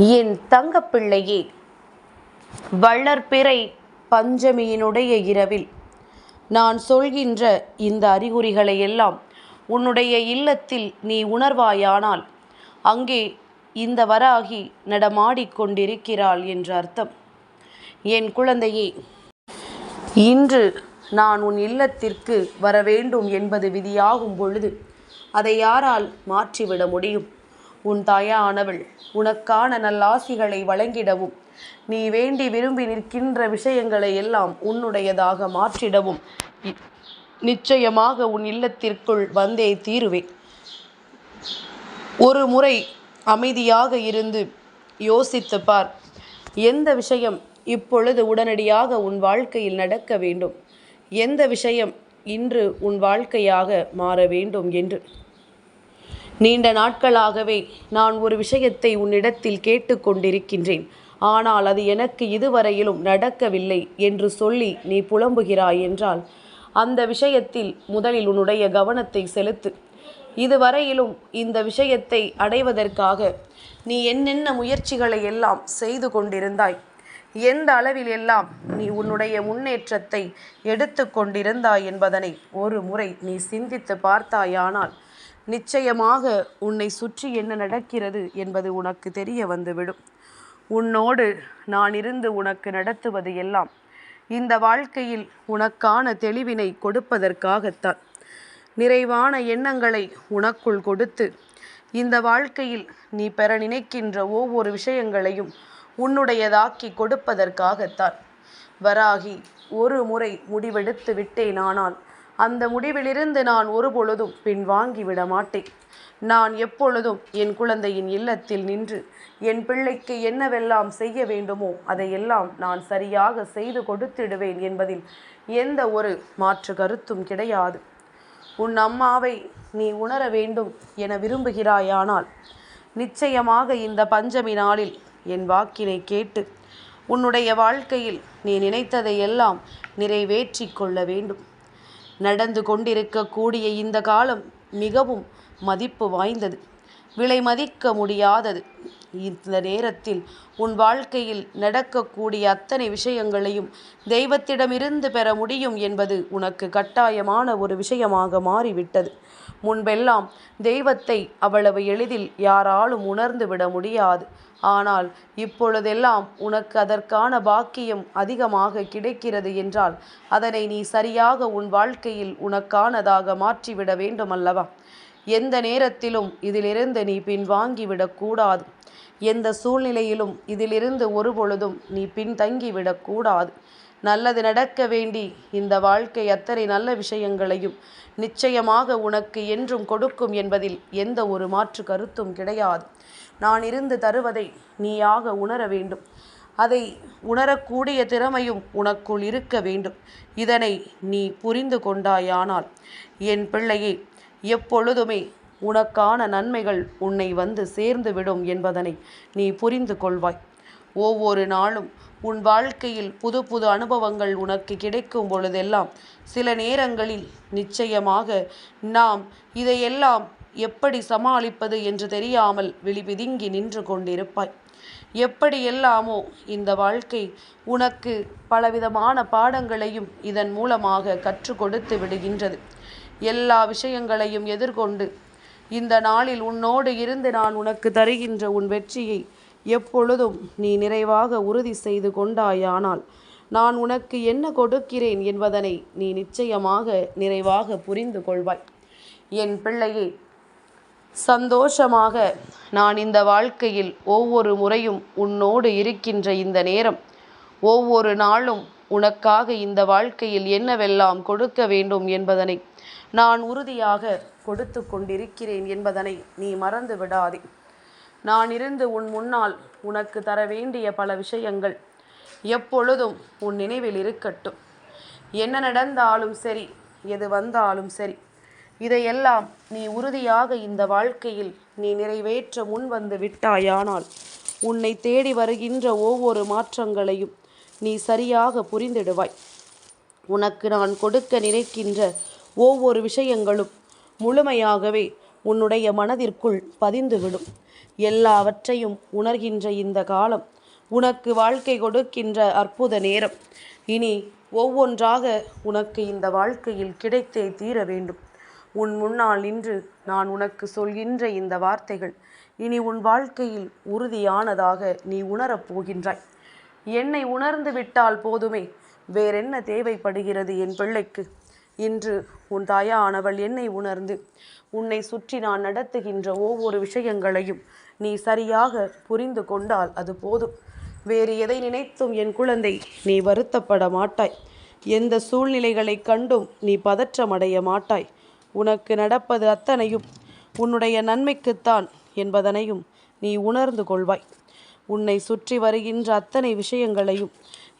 என் தங்கப்பிள்ளையே வள்ளற்பிறை பஞ்சமியினுடைய இரவில். நான் சொல்கின்ற இந்த அறிகுறிகளை எல்லாம் உன்னுடைய இல்லத்தில் நீ உணர்வாயானால் அங்கே இந்த வராகி நடமாடிக்கொண்டிருக்கிறாள் என்று அர்த்தம். என் குழந்தையே இன்று நான் உன் இல்லத்திற்கு வர வேண்டும் என்பது விதியாகும் பொழுது அதை யாரால் மாற்றிவிட முடியும்? உன் தாயானவள் உனக்கான நல்லாசிகளை வழங்கிடவும். நீ வேண்டி விரும்பி நிற்கின்ற விஷயங்களை எல்லாம் உன்னுடையதாக மாற்றிடவும். நிச்சயமாக உன் இல்லத்திற்குள் வந்தே தீருவேன். ஒரு முறை அமைதியாக இருந்து யோசித்து பார் எந்த விஷயம் இப்பொழுது உடனடியாக உன் வாழ்க்கையில் நடக்க வேண்டும்? எந்த விஷயம் இன்று உன் வாழ்க்கையாக மாற வேண்டும் என்று? நீண்ட நாட்களாகவே நான் ஒரு விஷயத்தை உன்னிடத்தில் கேட்டுக்கொண்டிருக்கின்றேன். ஆனால் அது எனக்கு இதுவரையிலும் நடக்கவில்லை என்று சொல்லி நீ புலம்புகிறாய் என்றால் அந்த விஷயத்தில் முதலில் உன்னுடைய கவனத்தை செலுத்து. இதுவரையிலும் இந்த விஷயத்தை அடைவதற்காக நீ என்னென்ன முயற்சிகளை எல்லாம் செய்து கொண்டிருந்தாய்? எந்த அளவில் எல்லாம் நீ உன்னுடைய முன்னேற்றத்தை எடுத்து கொண்டிருந்தாய் என்பதனை ஒரு முறை நீ சிந்தித்து பார்த்தாயானால் நிச்சயமாக உன்னை சுற்றி என்ன நடக்கிறது என்பது உனக்கு தெரிய வந்துவிடும். உன்னோடு நான் இருந்து உனக்கு நடத்துவது எல்லாம் இந்த வாழ்க்கையில் உனக்கான தெளிவினை கொடுப்பதற்காகத்தான். நிறைவான எண்ணங்களை உனக்குள் கொடுத்து இந்த வாழ்க்கையில் நீ பெற நினைக்கின்ற ஒவ்வொரு விஷயங்களையும் உன்னுடையதாக்கி கொடுப்பதற்காகத்தான். வராகி ஒரு முறை முடிவெடுத்து விட்டேனானால் அந்த முடிவிலிருந்து நான் ஒருபொழுதும் பின்வாங்கி விட மாட்டேன். நான் எப்பொழுதும் என் குழந்தையின் இல்லத்தில் நின்று என் பிள்ளைக்கு என்னவெல்லாம் செய்ய வேண்டுமோ அதையெல்லாம் நான் சரியாக செய்து கொடுத்திடுவேன் என்பதில் எந்த ஒரு மாற்று கருத்தும் கிடையாது. உன் அம்மாவை நீ உணர வேண்டும் என விரும்புகிறாயானால் நிச்சயமாக இந்த பஞ்சமி நாளில் என் வாக்கினை கேட்டு உன்னுடைய வாழ்க்கையில் நீ நினைத்ததை எல்லாம் நிறைவேற்றிக் கொள்ள வேண்டும். நடந்து கொண்டிருக்கக்கூடிய இந்த காலம் மிகவும் மதிப்பு வாய்ந்தது. விலை மதிக்க முடியாதது. இந்த நேரத்தில் உன் வாழ்க்கையில் நடக்கக்கூடிய அத்தனை விஷயங்களையும் தெய்வத்திடமிருந்து பெற முடியும் என்பது உனக்கு கட்டாயமான ஒரு விஷயமாக மாறிவிட்டது. முன்பெல்லாம் தெய்வத்தை அவ்வளவு எளிதில் யாராலும் உணர்ந்து விட முடியாது. ஆனால் இப்பொழுதெல்லாம் உனக்கு அதற்கான பாக்கியம் அதிகமாக கிடைக்கிறது என்றால் அதனை நீ சரியாக உன் வாழ்க்கையில் உனக்கானதாக மாற்றிவிட வேண்டும் அல்லவா எந்த நேரத்திலும் இதிலிருந்து நீ பின்வாங்கிவிடக்கூடாது எந்த சூழ்நிலையிலும் இதிலிருந்து ஒருபொழுதும் நீ பின்தங்கிவிடக்கூடாது நல்லது நடக்க வேண்டி இந்த வாழ்க்கை அத்தனை நல்ல விஷயங்களையும் நிச்சயமாக உனக்கு என்றும் கொடுக்கும் என்பதில் எந்த ஒரு மாற்று கருத்தும் கிடையாது. நான் இருந்து தருவதை நீயாக உணர வேண்டும். அதை உணரக்கூடிய திறமையும் உனக்குள் இருக்க வேண்டும். இதனை நீ புரிந்து கொண்டாயானால் என் பிள்ளையே எப்பொழுதுமே உனக்கான நன்மைகள் உன்னை வந்து சேர்ந்து விடும் என்பதனை நீ புரிந்து கொள்வாய். ஒவ்வொரு நாளும் உன் வாழ்க்கையில் புது புது அனுபவங்கள் உனக்கு கிடைக்கும் பொழுதெல்லாம் சில நேரங்களில் நிச்சயமாக நாம் இதையெல்லாம் எப்படி சமாளிப்பது என்று தெரியாமல் விழிபிதுங்கி நின்று கொண்டிருப்பாய். எப்படியெல்லாமோ இந்த வாழ்க்கை உனக்கு பலவிதமான பாடங்களையும் இதன் மூலமாக கற்றுக் கொடுத்து விடுகின்றது. எல்லா விஷயங்களையும் எதிர்கொண்டு இந்த நாளில் உன்னோடு இருந்து நான் உனக்கு தருகின்ற உன் வெற்றியை எப்பொழுதும் நீ நிறைவாக உறுதி செய்து கொண்டாயானால் நான் உனக்கு என்ன கொடுக்கிறேன் என்பதனை நீ நிச்சயமாக நிறைவாக புரிந்து கொள்வாய். என் பிள்ளையே சந்தோஷமாக நான் இந்த வாழ்க்கையில் ஒவ்வொரு முறையும் உன்னோடு இருக்கின்ற இந்த நேரம் ஒவ்வொரு நாளும் உனக்காக இந்த வாழ்க்கையில் என்னவெல்லாம் கொடுக்க வேண்டும் என்பதனை நான் உறுதியாக கொடுத்து கொண்டிருக்கிறேன் என்பதனை நீ மறந்து விடாதே. நான் இருந்து உன் முன்னால் உனக்கு தர வேண்டிய பல விஷயங்கள் எப்பொழுதும் உன் நினைவில் இருக்கட்டும். என்ன நடந்தாலும் சரி எது வந்தாலும் சரி இதையெல்லாம் நீ உறுதியாக இந்த வாழ்க்கையில் நீ நிறைவேற்ற முன் வந்து விட்டாயானால் உன்னை தேடி வருகின்ற ஒவ்வொரு மாற்றங்களையும் நீ சரியாக புரிந்திடுவாய். உனக்கு நான் கொடுக்க நினைக்கின்ற ஒவ்வொரு விஷயங்களும் முழுமையாகவே உன்னுடைய மனதிற்குள் பதிந்துவிடும். எல்லாவற்றையும் உணர்கின்ற இந்த காலம் உனக்கு வாழ்க்கை கொடுக்கின்ற அற்புத நேரம். இனி ஒவ்வொன்றாக உனக்கு இந்த வாழ்க்கையில் கிடைத்தே தீர வேண்டும். உன் முன்னால் நின்று நான் உனக்கு சொல்கின்ற இந்த வார்த்தைகள் இனி உன் வாழ்க்கையில் உறுதியானதாக நீ உணரப் போகின்றாய். என்னை உணர்ந்து விட்டால் போதுமே வேறென்ன தேவைப்படுகிறது என் பிள்ளைக்கு? இன்று உன் தாயானவள் என்னை உணர்ந்து உன்னை சுற்றி நான் நடத்துகின்ற ஒவ்வொரு விஷயங்களையும் நீ சரியாக புரிந்து கொண்டால் அது போதும். வேறு எதை நினைத்தும் என் குழந்தை நீ வருத்தப்பட மாட்டாய். எந்த சூழ்நிலைகளை கண்டும் நீ பதற்றமடைய மாட்டாய். உனக்கு நடப்பது அத்தனையும் உன்னுடைய நன்மைக்குத்தான் என்பதனையும் நீ உணர்ந்து கொள்வாய். உன்னை சுற்றி வருகின்ற அத்தனை விஷயங்களையும்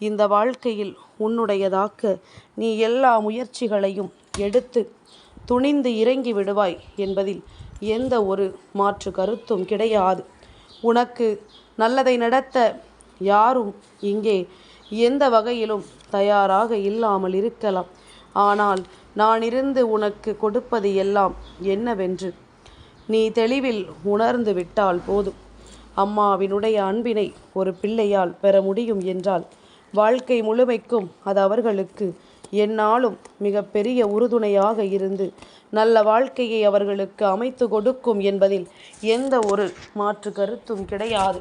இந்த வாழ்க்கையில் உன்னுடையதாக்க நீ எல்லா முயற்சிகளையும் எடுத்து துணிந்து இறங்கி விடுவாய் என்பதில் எந்த ஒரு மாற்று கருத்தும் கிடையாது. உனக்கு நல்லதை நடத்த யாரும் இங்கே எந்த வகையிலும் தயாராக இல்லாமல் இருக்கலாம். ஆனால் நான் இருந்து உனக்கு கொடுப்பது எல்லாம் என்னவென்று நீ தெளிவில் உணர்ந்து விட்டால் போதும். அம்மாவினுடைய அன்பினை ஒரு பிள்ளையால் பெற முடியும் என்றால் வாழ்க்கை முழுமைக்கும் அது அவர்களுக்கு என்னாலும் மிகப்பெரிய உறுதுணையாக இருந்து நல்ல வாழ்க்கையை அவர்களுக்கு அமைத்து கொடுக்கும் என்பதில் எந்த ஒரு மாற்று கருத்தும் கிடையாது.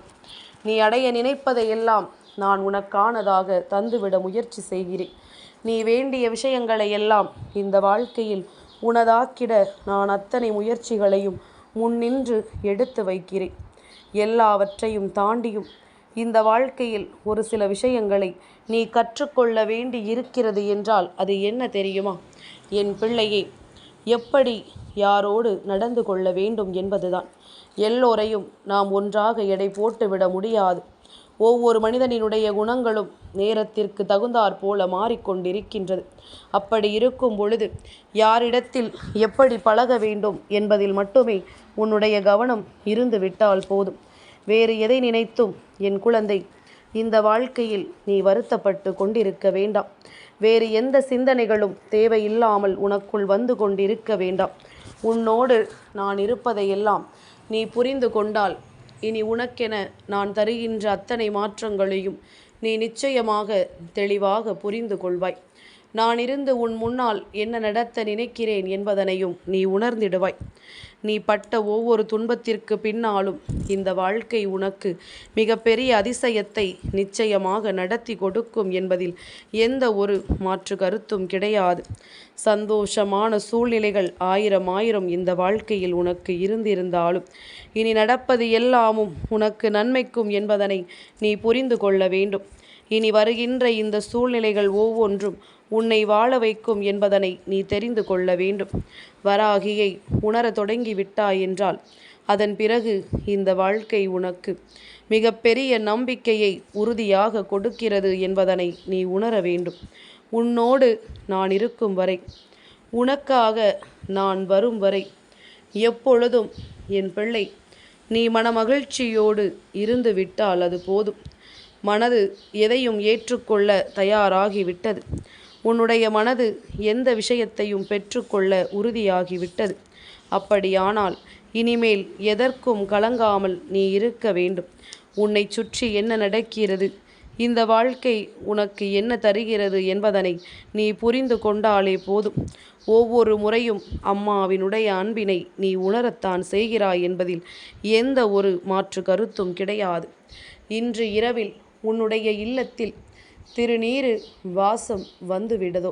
நீ அடைய நினைப்பதையெல்லாம் நான் உனக்கானதாக தந்துவிட முயற்சி செய்கிறேன். நீ வேண்டிய விஷயங்களை எல்லாம் இந்த வாழ்க்கையில் உனதாக்கிட நான் அத்தனை முயற்சிகளையும் முன்னின்று எடுத்து வைக்கிறேன். எல்லாவற்றையும் தாண்டியும் இந்த வாழ்க்கையில் ஒரு சில விஷயங்களை நீ கற்றுக்கொள்ள வேண்டி இருக்கிறது என்றால் அது என்ன தெரியுமா? என் பிள்ளையை எப்படி யாரோடு நடந்து கொள்ள வேண்டும் என்பதுதான். எல்லோரையும் நாம் ஒன்றாக எடை போட்டுவிட முடியாது. ஒவ்வொரு மனிதனினுடைய குணங்களும் நேரத்திற்கு தகுந்தாற் போல மாறிக்கொண்டிருக்கின்றது. அப்படி இருக்கும் பொழுது யாரிடத்தில் எப்படி பழக வேண்டும் என்பதில் மட்டுமே உன்னுடைய கவனம் இருந்து விட்டால் போதும். வேறு எதை நினைத்தும் என் குழந்தை இந்த வாழ்க்கையில் நீ வருத்தப்பட்டு கொண்டிருக்க வேண்டாம். வேறு எந்த சிந்தனைகளும் தேவையில்லாமல் உனக்குள் வந்து கொண்டிருக்க வேண்டாம். உன்னோடு நான் இருப்பதையெல்லாம் நீ புரிந்து கொண்டால் இனி உனக்கென நான் தருகின்ற அத்தனை மாற்றங்களையும் நீ நிச்சயமாக தெளிவாக புரிந்து கொள்வாய். நான் இருந்து உன் முன்னால் என்ன நடத்த நினைக்கிறேன் என்பதனையும் நீ உணர்ந்திடுவாய். நீ பட்ட ஒவ்வொரு துன்பத்திற்கு பின்னாலும் இந்த வாழ்க்கை உனக்கு மிகப்பெரிய அதிசயத்தை நிச்சயமாக நடத்தி கொடுக்கும் என்பதில் எந்த ஒரு மாற்று கருத்தும் கிடையாது. சந்தோஷமான சூழ்நிலைகள் ஆயிரம் ஆயிரம் இந்த வாழ்க்கையில் உனக்கு இருந்திருந்தாலும் இனி நடப்பது எல்லாமும் உனக்கு நன்மைக்கும் என்பதனை நீ புரிந்து கொள்ள வேண்டும். இனி வருகின்ற இந்த சூழ்நிலைகள் ஒவ்வொன்றும் உன்னை வாழ வைக்கும் என்பதனை நீ தெரிந்து கொள்ள வேண்டும். வராகியை உணர தொடங்கி விட்டாய் என்றால் அதன் பிறகு இந்த வாழ்க்கை உனக்கு மிகப்பெரிய நம்பிக்கையை உறுதியாக கொடுக்கிறது என்பதனை நீ உணர வேண்டும். உன்னோடு நான் இருக்கும் வரை உனக்காக நான் வரும் வரை எப்பொழுதும் என் பிள்ளை நீ மனமகிழ்ச்சியோடு இருந்து விட்டால் அது போதும். மனது எதையும் ஏற்றுக்கொள்ள தயாராகிவிட்டது. உன்னுடைய மனது எந்த விஷயத்தையும் பெற்றுக்கொள்ள உறுதியாகிவிட்டது. அப்படியானால் இனிமேல் எதற்கும் கலங்காமல் நீ இருக்க வேண்டும். உன்னை சுற்றி என்ன நடக்கிறது? இந்த வாழ்க்கை உனக்கு என்ன தருகிறது என்பதனை நீ புரிந்து கொண்டாலே போதும். ஒவ்வொரு முறையும் அம்மாவினுடைய அன்பினை நீ உணரத்தான் செய்கிறாய் என்பதில் எந்த ஒரு மாற்று கருத்தும் கிடையாது. இன்று இரவில் உன்னுடைய இல்லத்தில் திருநீரு வாசம் வந்துவிடதோ?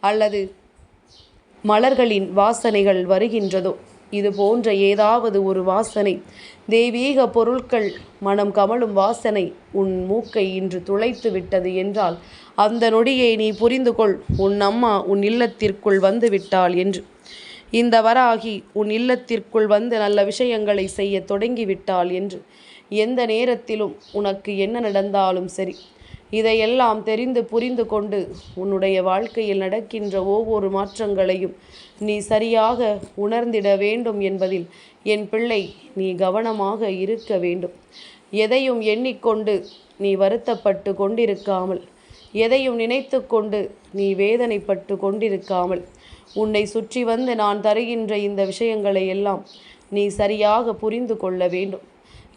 அல்லது மலர்களின் வாசனைகள் வருகின்றதோ? இது போன்ற ஏதாவது ஒரு வாசனை தெய்வீக பொருட்கள் மனம் கமலும் வாசனை உன் மூக்கை இன்று துளைத்து விட்டது என்றால் அந்த நொடியை நீ புரிந்து கொள் உன் அம்மா உன் இல்லத்திற்குள் வந்து விட்டாள் என்று. இந்த வராகி உன் இல்லத்திற்குள் வந்து நல்ல விஷயங்களை செய்ய தொடங்கிவிட்டாள் என்று. எந்த நேரத்திலும் உனக்கு என்ன நடந்தாலும் சரி. இதையெல்லாம் தெரிந்து புரிந்து கொண்டு உன்னுடைய வாழ்க்கையில் நடக்கின்ற ஒவ்வொரு மாற்றங்களையும் நீ சரியாக உணர்ந்திட வேண்டும் என்பதில் என் பிள்ளை நீ கவனமாக இருக்க வேண்டும். எதையும் எண்ணிக்கொண்டு நீ வருத்தப்பட்டு கொண்டிருக்காமல் எதையும் நினைத்து கொண்டு நீ வேதனைப்பட்டு கொண்டிருக்காமல் உன்னை சுற்றி வந்து நான் தருகின்ற இந்த விஷயங்களை எல்லாம் நீ சரியாக புரிந்து கொள்ள வேண்டும்.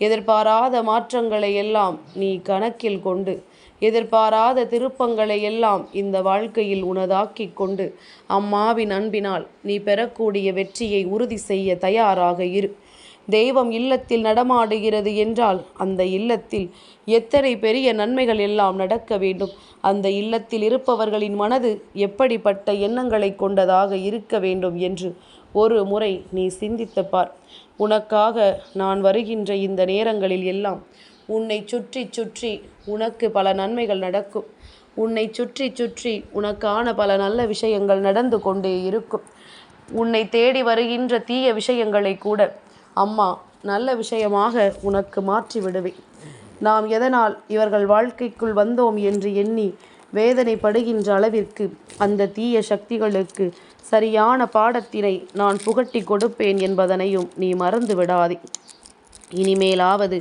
எதிர்பாராத மாற்றங்களை எல்லாம் நீ கணக்கில் கொண்டு எதிர்பாராத திருப்பங்களை எல்லாம் இந்த வாழ்க்கையில் உனதாக்கிக் கொண்டு அம்மாவின் அன்பினால் நீ பெறக்கூடிய வெற்றியை உறுதி செய்ய தயாராக இரு. தெய்வம் இல்லத்தில் நடமாடுகிறது என்றால் அந்த இல்லத்தில் எத்தனை பெரிய நன்மைகள் எல்லாம் நடக்க வேண்டும்? அந்த இல்லத்தில் இருப்பவர்களின் மனது எப்படிப்பட்ட எண்ணங்களை கொண்டதாக இருக்க வேண்டும் என்று ஒரு முறை நீ சிந்தித்து பார். உனக்காக நான் வருகின்ற இந்த நேரங்களில் எல்லாம் உன்னை சுற்றி சுற்றி உனக்கு பல நன்மைகள் நடக்கும். உன்னை சுற்றி சுற்றி உனக்கான பல நல்ல விஷயங்கள் நடந்து கொண்டே இருக்கும். உன்னை தேடி வருகின்ற தீய விஷயங்களை கூட அம்மா நல்ல விஷயமாக உனக்கு மாற்றி விடுவேன். நாம் எதனால் இவர்கள் வாழ்க்கைக்குள் வந்தோம் என்று எண்ணி வேதனைப்படுகின்ற அளவிற்கு அந்த தீய சக்திகளுக்கு சரியான பாடத்தினை நான் புகட்டி கொடுப்பேன் என்பதனையும் நீ மறந்து விடாதே. இனிமேலாவது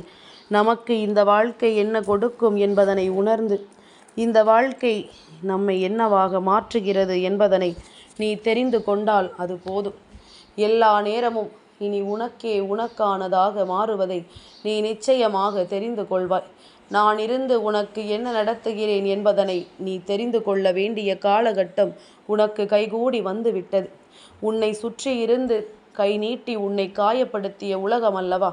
நமக்கு இந்த வாழ்க்கை என்ன கொடுக்கும் என்பதனை உணர்ந்து இந்த வாழ்க்கை நம்மை என்னவாக மாற்றுகிறது என்பதனை நீ தெரிந்து கொண்டால் அது போதும். எல்லா நேரமும் இனி உனக்கே உனக்கானதாக மாறுவதை நீ நிச்சயமாக தெரிந்து கொள்வாய். நான் இருந்து உனக்கு என்ன நடத்துகிறேன் என்பதனை நீ தெரிந்து கொள்ள வேண்டிய காலகட்டம் உனக்கு கைகூடி வந்து விட்டது உன்னை சுற்றி இருந்து கை நீட்டி உன்னை காயப்படுத்திய உலகம் அல்லவா?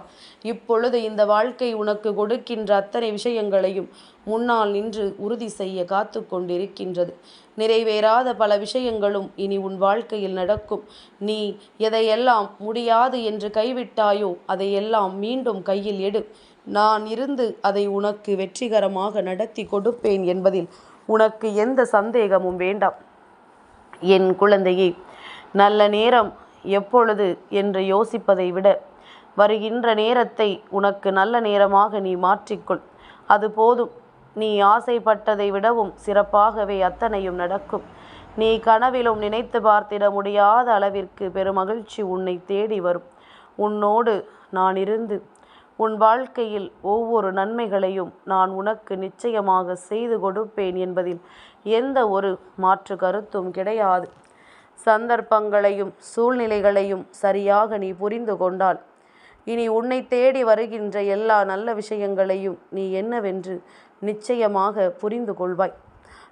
இப்பொழுது இந்த வாழ்க்கை உனக்கு கொடுக்கின்ற அத்தனை விஷயங்களையும் முன்னால் நின்று உறுதி செய்ய காத்து கொண்டிருக்கின்றது. நிறைவேறாத பல விஷயங்களும் இனி உன் வாழ்க்கையில் நடக்கும். நீ எதையெல்லாம் முடியாது என்று கைவிட்டாயோ அதையெல்லாம் மீண்டும் கையில் எடு. நான் இருந்து அதை உனக்கு வெற்றிகரமாக நடத்தி கொடுப்பேன் என்பதில் உனக்கு எந்த சந்தேகமும் வேண்டாம். என் குழந்தையே நல்ல நேரம் எப்பொழுது என்று யோசிப்பதை விட வருகின்ற நேரத்தை உனக்கு நல்ல நேரமாக நீ மாற்றிக்கொள். அது போதும். நீ ஆசைப்பட்டதை விடவும் சிறப்பாகவே அத்தனையும் நடக்கும். நீ கனவிலும் நினைத்து பார்த்திட முடியாத அளவிற்கு பெருமகிழ்ச்சி உன்னை தேடி வரும். உன்னோடு நான் இருந்து உன் வாழ்க்கையில் ஒவ்வொரு நன்மைகளையும் நான் உனக்கு நிச்சயமாக செய்து கொடுப்பேன் என்பதில் எந்த ஒரு மாற்று கருத்தும் கிடையாது. சந்தர்ப்பங்களையும் சூழ்நிலைகளையும் சரியாக நீ புரிந்து கொண்டால் இனி உன்னை தேடி வருகின்ற எல்லா நல்ல விஷயங்களையும் நீ என்னவென்று நிச்சயமாக புரிந்து கொள்வாய்.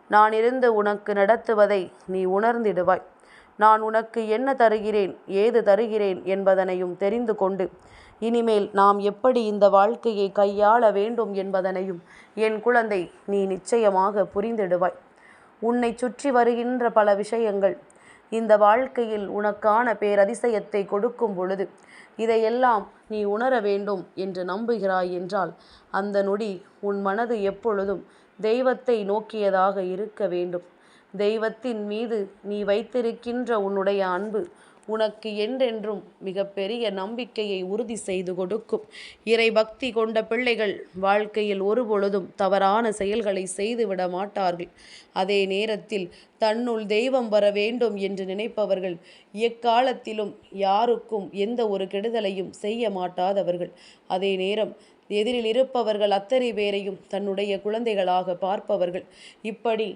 நான் இருந்து உனக்கு நடத்துவதை நீ உணர்ந்திடுவாய். நான் உனக்கு என்ன தருகிறேன் ஏது தருகிறேன் என்பதனையும் தெரிந்து கொண்டு இனிமேல் நாம் எப்படி இந்த வாழ்க்கையை கையாள வேண்டும் என்பதனையும் என் குழந்தை நீ நிச்சயமாக புரிந்திடுவாய். உன்னை சுற்றி வருகின்ற பல விஷயங்கள் இந்த வாழ்க்கையில் உனக்கான பேரதிசயத்தை கொடுக்கும் பொழுது இதையெல்லாம் நீ உணர வேண்டும் என்று நம்புகிறாய் என்றால் அந்த நொடி உன் மனது எப்பொழுதும் தெய்வத்தை நோக்கியதாக இருக்க வேண்டும். தெய்வத்தின் மீது நீ வைத்திருக்கின்ற உன்னுடைய அன்பு உனக்கு என்றென்றும் மிகப்பெரிய நம்பிக்கையை உறுதி செய்து கொடுக்கும். இறை பக்தி கொண்ட பிள்ளைகள் வாழ்க்கையில் ஒருபொழுதும் தவறான செயல்களை செய்துவிட மாட்டார்கள். அதே நேரத்தில் தன்னுள் தெய்வம் வர வேண்டும் என்று நினைப்பவர்கள் எக்காலத்திலும் யாருக்கும் எந்த ஒரு கெடுதலையும் செய்ய மாட்டாதவர்கள். அதே நேரம் எதிரில் இருப்பவர்கள் அத்தனை பேரையும் தன்னுடைய குழந்தைகளாக பார்ப்பவர்கள். இப்படி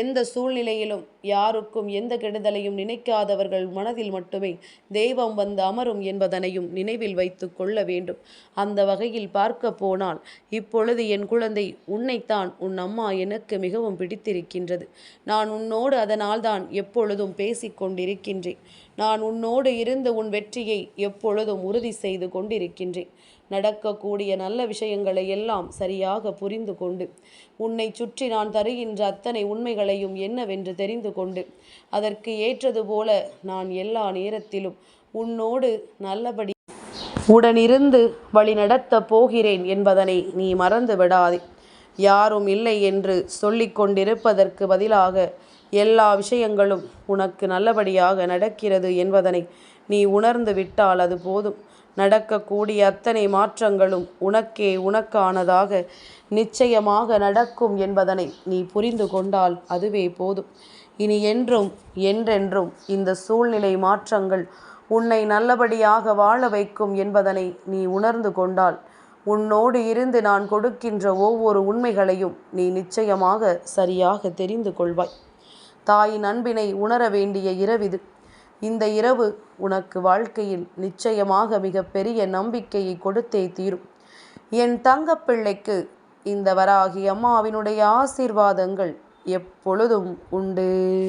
எந்த சூழ்நிலையிலும் யாருக்கும் எந்த கெடுதலையும் நினைக்காதவர்கள் மனதில் மட்டுமே தெய்வம் வந்து அமரும் என்பதனையும் நினைவில் வைத்து கொள்ள வேண்டும். அந்த வகையில் பார்க்க போனால் இப்பொழுது என் குழந்தை உன்னைத்தான் உன் அம்மா எனக்கு மிகவும் பிடித்திருக்கின்றது. நான் உன்னோடு அதனால்தான் எப்பொழுதும் பேசிக்கொண்டிருக்கின்றேன் நான் உன்னோடு இருந்து உன் வெற்றியை எப்பொழுதும் உறுதி செய்து கொண்டிருக்கின்றேன். நடக்கக்கூடிய நல்ல விஷயங்களை எல்லாம் சரியாக புரிந்து கொண்டு உன்னை சுற்றி நான் தருகின்ற அத்தனை உண்மைகளையும் என்னவென்று தெரிந்து கொண்டு அதற்கு ஏற்றது போல நான் எல்லா நேரத்திலும் உன்னோடு நல்லபடி உடனிருந்து வழிநடத்த போகிறேன் என்பதனை நீ மறந்து விடாதே. யாரும் இல்லை என்று சொல்லிக் கொண்டிருப்பதற்கு பதிலாக எல்லா விஷயங்களும் உனக்கு நல்லபடியாக நடக்கிறது என்பதனை நீ உணர்ந்து விட்டால் அது போதும். நடக்கக்கூடிய அத்தனை மாற்றங்களும் உனக்கே உனக்கானதாக நிச்சயமாக நடக்கும் என்பதனை நீ புரிந்து கொண்டால் அதுவே போதும். இனி என்றும் என்றென்றும் இந்த சூழ்நிலை மாற்றங்கள் உன்னை நல்லபடியாக வாழ வைக்கும் என்பதனை நீ உணர்ந்து கொண்டால் உன்னோடு இருந்து நான் கொடுக்கின்ற ஒவ்வொரு உண்மைகளையும் நீ நிச்சயமாக சரியாக தெரிந்து கொள்வாய். தாயின் அன்பினை உணர வேண்டிய இரவிது. இந்த இரவு உனக்கு வாழ்க்கையில் நிச்சயமாக மிக பெரிய நம்பிக்கையை கொடுத்தே தீரும். என் தங்கப்பிள்ளைக்கு இந்த வராகி அம்மாவினுடைய ஆசீர்வாதங்கள் எப்பொழுதும் உண்டு.